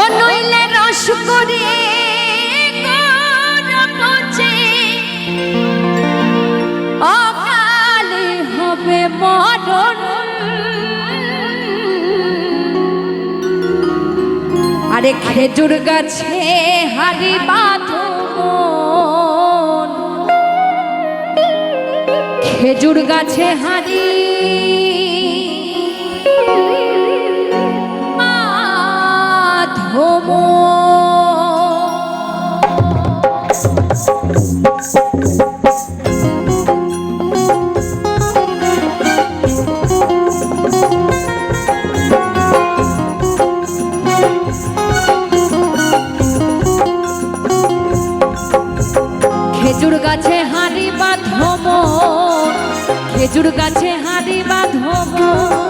ও নইলে রস করে অকালে হবে মরণ। আরে খেজুর গাছে হারি বাঁধন খেজুর গাছে হারি খেজুর গাছে হাঁড়ি বাঁধব খেজুর গাছে হাঁড়ি বাঁধব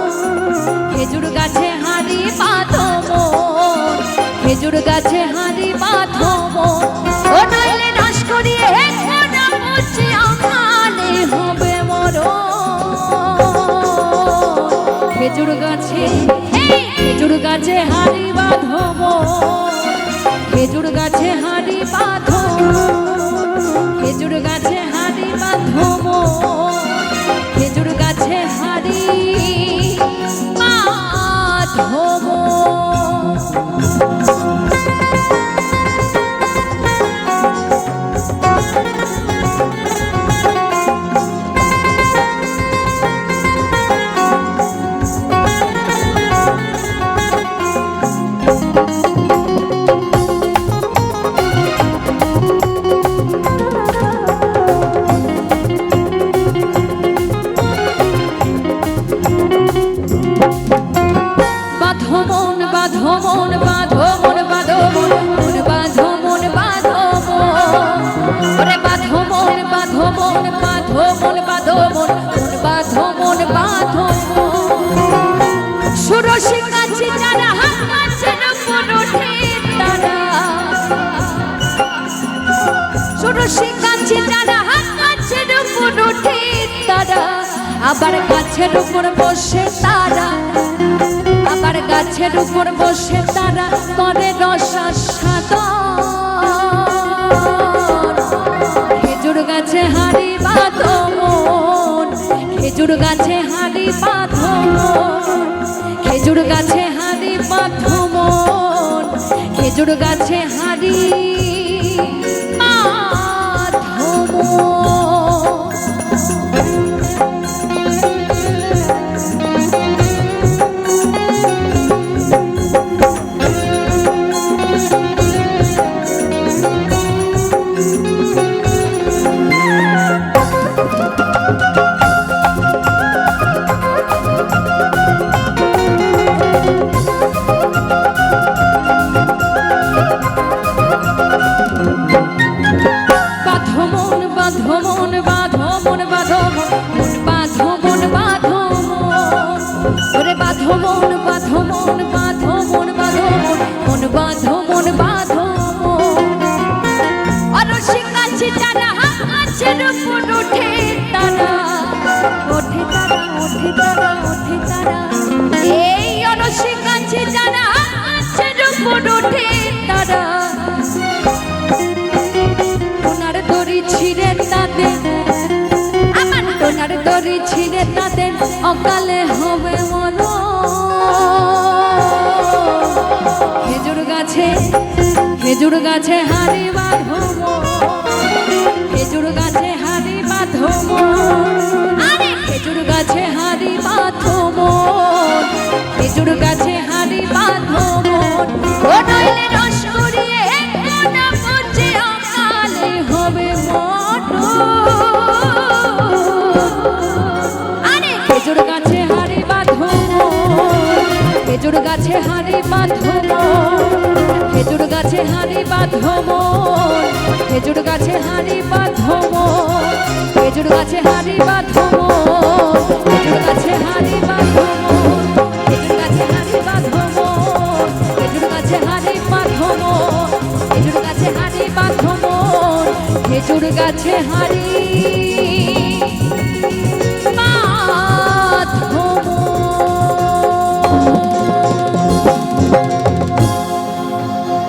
খেজুর গাছে খেজুর গাছে হাঁড়ি বাঁধব। খেজুর গাছে হাঁড়ি বাঁধব। খেজুর গাছে হাড়ি বাঁধব। খেজুর গাছে হাড়ি আবার গাছের উপর বসে তারা, আবার গাছের উপর বসে তারা করে রসাস্বাদন খেজুর গাছে হাড়ি বাঁধন খেজুর গাছে হাড়ি বাঁধন গাছে হারিয়ে বাঁধো মন বাঁধো মন বাঁধো মন বাঁধো মন বাঁধো মন বাঁধো মন ওরে বাঁধো মন বাঁধো মন বাঁধো মন বাঁধো মন বাঁধো ছিঁড়ে তাদের অকালে হবে মন খেজুর গাছে খেজুর গাছে হারিবার বাঁধব খেজুর গাছে হারে বাঁধব খেজুর গাছে হারে বাঁধব খেজুর গাছে হারে বাঁধব খেজুর গাছে হারে বাঁধব